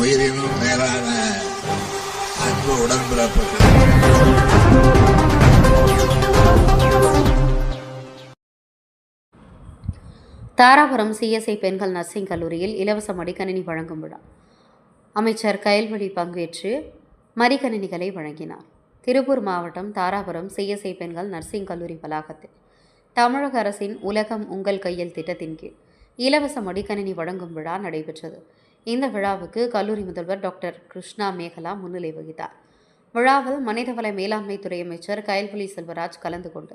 உயிரினும் மேலான அன்பு உடன்பிறப்புகள். தாராபுரம் சிஎஸ்ஐ பெண்கள் நர்சிங் கல்லூரியில் இலவச மடிக்கணினி வழங்கும் விழா. அமைச்சர் கயல்வழி பங்கேற்று மடிக்கணினிகளை வழங்கினார். திருப்பூர் மாவட்டம் தாராபுரம் சிஎஸ்ஐ பெண்கள் நர்சிங் கல்லூரி வளாகத்தில். தமிழக அரசின் உலகம் உங்கள் கையில் திட்டத்தின் கீழ் இலவச மடிக்கணினி வழங்கும் விழா நடைபெற்றது. இந்த விழாவுக்கு கல்லூரி முதல்வர் டாக்டர் கிருஷ்ணா மேகலா முன்னிலை வகித்தார். விழாவில் மனிதவள மேலாண்மை துறை அமைச்சர் கயல்வழி செல்வராஜ் கலந்து கொண்டு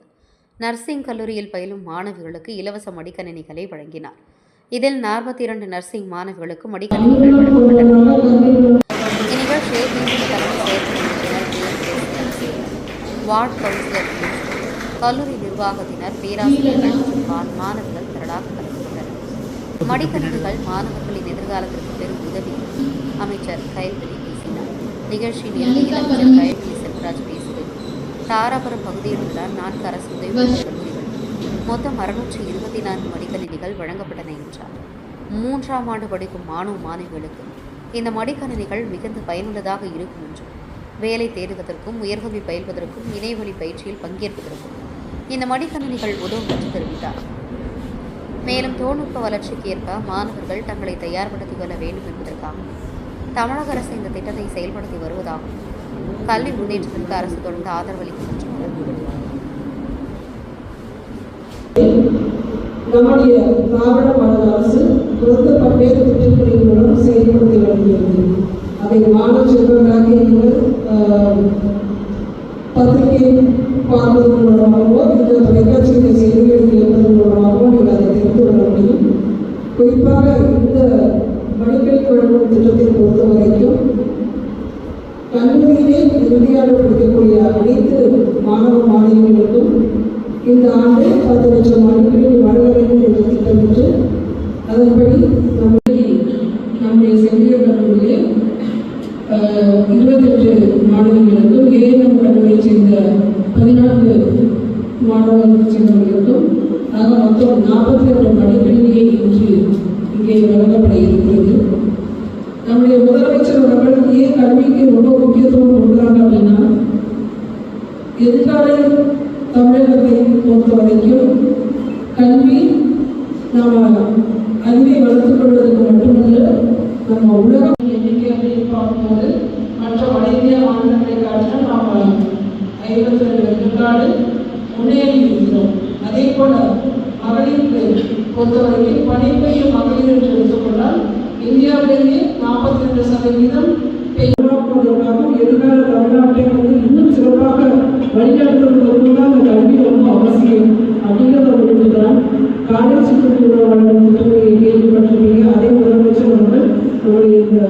நர்சிங் கல்லூரியில் பயிலும் மாணவிகளுக்கு இலவச மடிக்கணினிகளை வழங்கினார். இதில் நாற்பத்தி இரண்டு நர்சிங் மாணவிகளுக்கு மடிக்கணினிகள் வழங்கப்பட்டன. இந்நிகழ்ச்சியை திமுக தலைமை செயற்குழுவினர் வார்டு கவுன்சிலர் கல்லூரி நிர்வாகத்தினர் பேராசிரியர்கள் மற்றும் மாணவர்கள் திரளாக கலந்து மடிக்கணினிகள் மாணவர்களின் எதிர்காலத்திற்கு பெரும் உதவி அமைச்சர் கயல்வெளி பேசினார். நிகழ்ச்சியில் இறுதியில் அமைச்சர் கயல்வெளி செல்வராஜ் பேசுகையில் தாராபுரம் பகுதியில் உள்ள நான்கு அரசு உதவி கல்லூரிகள் மொத்தம் அறுநூற்றி இருபத்தி நான்கு மடிக்கணினிகள் வழங்கப்பட்டன என்றார். மூன்றாம் ஆண்டு படிக்கும் மாணவ மாணவிகளுக்கு இந்த மடிக்கணினிகள் மிகுந்த பயனுள்ளதாக இருக்கும் என்றும் வேலை தேடுவதற்கும் உயர்கல்வி பயில்வதற்கும் இணையவழி பயிற்சியில் பங்கேற்பதற்கும் இந்த மடிக்கணினிகள் உதவும் என்று தெரிவித்தார். மேலும் தொழில்நுட்ப வளர்ச்சிக்கு ஏற்ப மாணவர்கள் தங்களை தயார்படுத்திக் கொள்ள வேண்டும் என்பதற்காக தமிழக அரசு இந்த திட்டத்தை செயல்படுத்தி வருவதாகவும் கல்வி முன்னேற்றத்திற்கு அரசு தொடர்ந்து ஆதரவளிக்கும் நம்முடைய திராவிட அரசு தொடர்ந்து பல்வேறு திட்டங்களின் மூலம் செயல்படுத்தி வருகிறது. அதை மாணவ நீங்கள் பத்திரிகை பார்ப்பதன் மூலமாகவோ இந்த தொலைக்காட்சியில் செய்திகள் கேட்பதன் மூலமாகவோ நீங்கள் அதை தெரிந்து கொள்ள முடியும் குறிப்பாக இந்த மடிக்கல் வழங்கும் திட்டத்தை பொறுத்த வரைக்கும் கல்லூரியிலே இறுதியாக படிக்கக்கூடிய அனைத்து மாணவ மாணவிகளுக்கும் இந்த ஆண்டு பத்து லட்சம் மாணவர்கள் வழங்க வேண்டும் என்ற திட்டம் என்று அதன்படி நம்முடைய நம்முடைய செவிலியர் கல்லூரியிலே இருபத்தெட்டு மாணவிகளுக்கும் ஏஎன்எம் கல்லூரியை சேர்ந்த பதினான்கு மாணவர்கள் சேர்ந்தவர்களுக்கும் ஆக மொத்தம் நாற்பத்தி ரெண்டு மடிக்கணினியை வழங்கப்பட இருக்கிறது நம்முடைய முதலமைச்சர் அவர்கள் ஏன் கல்விக்கு ரொம்ப முக்கியத்துவம் கொடுக்குறாங்க அப்படின்னா எதிர்கால தமிழகத்தை பொறுத்த வரைக்கும் கல்வி நாம் அறிவை வளர்த்துக் கொள்வதற்கு மட்டுமல்ல நம்ம உலக எண்ணிக்கை அப்படின்னு பார்க்கும்போது மற்ற வட இந்திய மாநிலங்களை காட்டிலும் நாம் ஐம்பத்தி ரெண்டு விழுக்காடு முன்னேறி இருக்கிறோம் அதே போல மகளிருக்கு பொறுத்தவரைக்கும் பணிபெய்யும் மகளிருக்கு தான் அந்த கல்வி ரொம்ப அவசியம் அப்படிங்கிறத காலேஜ் காலேஜுக்கு வழங்கும் திட்டங்களை கேள்விப்பட்டிருக்கீங்க அதே முதலமைச்சர் வந்து நம்முடைய இந்த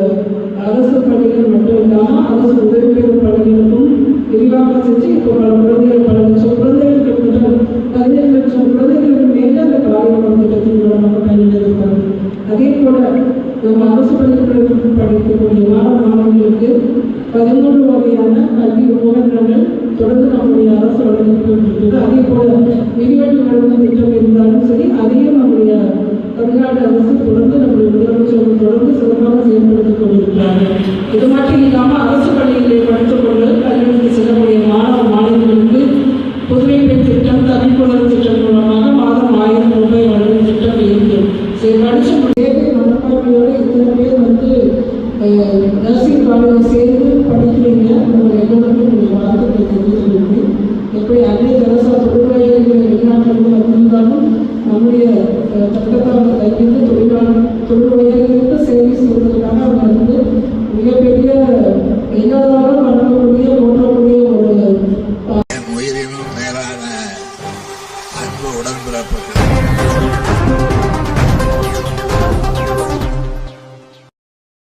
அரசு பள்ளிகள் மட்டும் இல்லாமல் அரசு உதவி பெறும் பள்ளிகளுக்கும் விரிவாக செஞ்சு இப்போ பல குழந்தைகள் பல லட்சம் பதிமூன்று வகையான கல்வி உபகரணங்கள் தொடர்ந்து நம்முடைய அரசு வழங்கிட்டு அதே போல மிதிவெட்டு வழங்கும் திட்டம் இருந்தாலும் சரி அதையும் நம்முடைய தமிழ்நாடு அரசு தொடர்ந்து நம்முடைய முதலமைச்சர் தொடர்ந்து சிறப்பாக செயல்படுத்திக் கொண்டிருக்கிறார்கள். இது மட்டும் இல்லாமல் அரசு பள்ளிகளை படித்துக் கொண்டு கல்விக்கு செல்லக்கூடிய மாணவ மாணவிகளுக்கு புதுவை பெண் திட்டம் தமிழ்குழல் திட்டம் மூலமாக மாதம் ஆயிரம் ரூபாய் வழங்கும் திட்டம் இருக்கு. சரி படிச்சு தேவை மனப்பான்மையோடு இத்தனை பேர் வந்து நர்சிங் காலேஜ் சேர்ந்து படிக்கிறீங்க உங்களை எல்லோருக்கும் நீங்கள் வாழ்த்துக்களை தெரிவித்துள்ளேன் எப்படி அன்னை தெரசா தொழிலாளர்கள் வெளிநாட்டிலிருந்து வந்திருந்தாலும் நம்முடைய தக்கத்தான கைவிட்டு தொழிலாளர் தொழிலாளர்களுக்கு சேவை செய்வதற்காக அவங்க வந்து மிகப்பெரிய எல்லாராலும் வழங்கக்கூடிய போற்றக்கூடிய ஒரு உயிரினும் மேலான அன்பு உடன்பிறப்புகள்